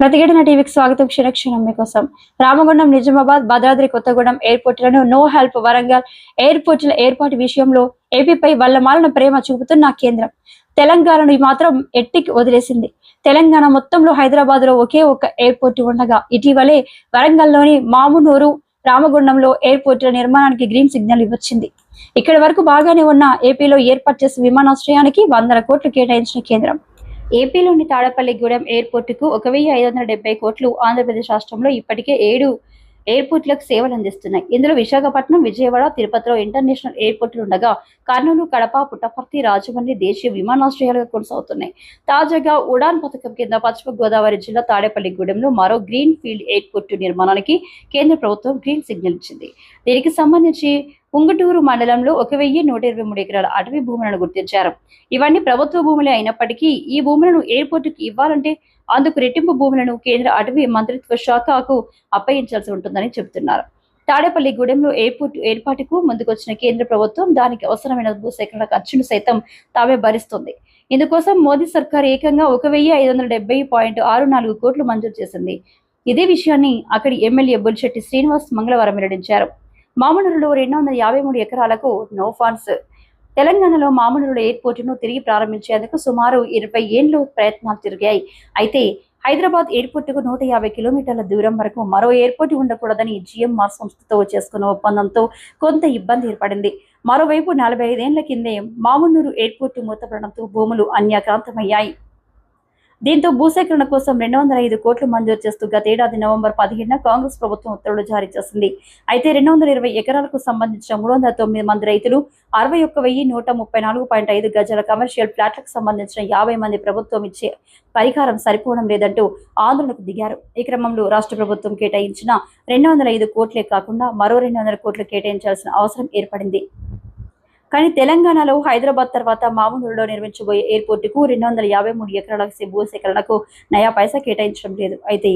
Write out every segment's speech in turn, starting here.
ప్రతిఘటన టీవీకి స్వాగతం. క్షణక్షణం మీకోసం. రామగుండం నిజామాబాద్ భద్రాద్రి కొత్తగూడెం ఎయిర్పోర్టులను నో హెల్ప్ వరంగల్ ఎయిర్పోర్టుల ఏర్పాటు విషయంలో ఏపీపై వల్లమాలను ప్రేమ చూపుతున్న కేంద్రం. తెలంగాణను మాత్రం ఎట్టికి వదిలేసింది. తెలంగాణ మొత్తంలో హైదరాబాద్లో ఒకే ఒక ఎయిర్పోర్ట్ ఉండగా ఇటీవలే వరంగల్లోని మామునూరు రామగుండంలో ఎయిర్పోర్టుల నిర్మాణానికి గ్రీన్ సిగ్నల్ ఇవ్వచ్చింది. ఇక్కడి వరకు బాగానే ఉన్న ఏపీలో ఏర్పాటు చేసిన విమానాశ్రయానికి వందల కోట్లు కేటాయించిన కేంద్రం. ఏపీలోని తాడపల్లిగూడెం ఎయిర్పోర్టుకు ఒక వెయ్యి ఐదు వందల డెబ్బై కోట్లు ఆంధ్రప్రదేశ్ రాష్ట్రంలో ఇప్పటికే ఏడు ఎయిర్పోర్టులకు సేవలు అందిస్తున్నాయి. ఇందులో విశాఖపట్నం విజయవాడ తిరుపతిలో ఇంటర్నేషనల్ ఎయిర్పోర్టులు ఉండగా కర్నూలు కడప పుట్టపర్తి రాజమండ్రి దేశీయ విమానాశ్రయాలుగా కొనసాగుతున్నాయి. తాజాగా ఉడాన్ పథకం కింద పశ్చిమ గోదావరి జిల్లా తాడేపల్లిగూడెంలో మరో గ్రీన్ ఫీల్డ్ ఎయిర్పోర్టు నిర్మాణానికి కేంద్ర ప్రభుత్వం గ్రీన్ సిగ్నల్ ఇచ్చింది. దీనికి సంబంధించి ఉంగుటూరు మండలంలో ఒక వెయ్యి నూట ఇరవై మూడు ఎకరాల అటవీ భూములను గుర్తించారు. ఇవన్నీ ప్రభుత్వ భూములే అయినప్పటికీ ఈ భూములను ఎయిర్పోర్టుకి ఇవ్వాలంటే అందుకు రెట్టింపు భూములను కేంద్ర అటవీ మంత్రిత్వ శాఖకు అప్పగించాల్సి ఉంటుందని చెబుతున్నారు. తాడేపల్లి గూడెంలో ఎయిర్పోర్ట్ ఏర్పాటుకు ముందుకొచ్చిన కేంద్ర ప్రభుత్వం దానికి అవసరమైన భూసేకరణ ఖర్చును సైతం తామే భరిస్తుంది. ఇందుకోసం మోదీ సర్కార్ ఏకంగా ఒక వెయ్యి ఐదు వందల డెబ్బై పాయింట్ ఆరు నాలుగు కోట్లు మంజూరు చేసింది. ఇదే విషయాన్ని అక్కడి ఎమ్మెల్యే బుల్శెట్టి శ్రీనివాస్ మంగళవారం వెల్లడించారు. మామూలులో రెండు వందల యాభై మూడు ఎకరాలకు నో ఫండ్స్ తెలంగాణలో మామూలు ఎయిర్పోర్టును తిరిగి ప్రారంభించేందుకు సుమారు ఇరవై ఏళ్ళు ప్రయత్నాలు జరిగాయి అయితే హైదరాబాద్ ఎయిర్పోర్టుకు నూట యాభై కిలోమీటర్ల దూరం వరకు మరో ఎయిర్పోర్ట్ ఉండకూడదని జిఎంఆర్ సంస్థతో చేసుకున్న ఒప్పందంతో కొంత ఇబ్బంది ఏర్పడింది. మరోవైపు నలభై ఐదేళ్ళ కిందే మామూనూరు ఎయిర్పోర్టు మూతపడడంతో భూములు అన్యాక్రాంతమయ్యాయి. దీంతో భూసేకరణ కోసం రెండు వందల ఐదు కోట్లు మంజూరు చేస్తూ గతేడాది నవంబర్ పదిహేడున కాంగ్రెస్ ప్రభుత్వం ఉత్తర్వులు జారీ చేసింది. అయితే రెండు వందల ఇరవై ఎకరాలకు సంబంధించిన మూడు వందల తొమ్మిది మంది రైతులు అరవై ఒక్క వెయ్యి నూట ముప్పై నాలుగు పాయింట్ ఐదు గజాల కమర్షియల్ ఫ్లాట్లకు సంబంధించిన యాభై మంది ప్రభుత్వం ఇచ్చే పరిహారం సరిపోవడం లేదంటూ ఆందోళనకు దిగారు. ఈ క్రమంలో రాష్ట్ర ప్రభుత్వం కేటాయించిన రెండు వందల ఐదు కోట్లే కాకుండా మరో రెండు వందల కోట్లు కేటాయించాల్సిన అవసరం ఏర్పడింది. కానీ తెలంగాణలో హైదరాబాద్ తర్వాత మామూలులో నిర్మించబోయే ఎయిర్పోర్టుకు రెండు వందల యాభై మూడు ఎకరాల భూసేకరణకు నయా పైసా కేటాయించడం లేదు. అయితే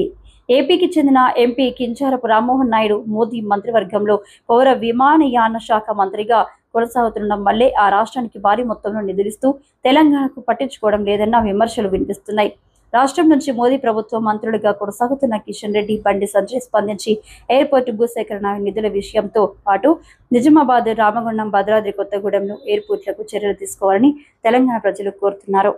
ఏపీకి చెందిన ఎంపీ కించారపు రామ్మోహన్ నాయుడు మోదీ మంత్రివర్గంలో పౌర విమానయాన శాఖ మంత్రిగా కొనసాగుతుండడం వల్లే ఆ రాష్ట్రానికి భారీ మొత్తంలో నిధులిస్తూ తెలంగాణకు పట్టించుకోవడం లేదన్న విమర్శలు వినిపిస్తున్నాయి. రాష్ట్రం నుంచి మోదీ ప్రభుత్వం మంత్రులుగా కొనసాగుతున్న కిషన్ రెడ్డి బండి సంజయ్ స్పందించి ఎయిర్పోర్ట్ భూసేకరణ నిధుల విషయంతో పాటు నిజామాబాద్ రామగుండం భద్రాద్రి కొత్తగూడెంలో ఎయిర్పోర్ట్లకు చర్యలు తీసుకోవాలని తెలంగాణ ప్రజలు కోరుతున్నారు.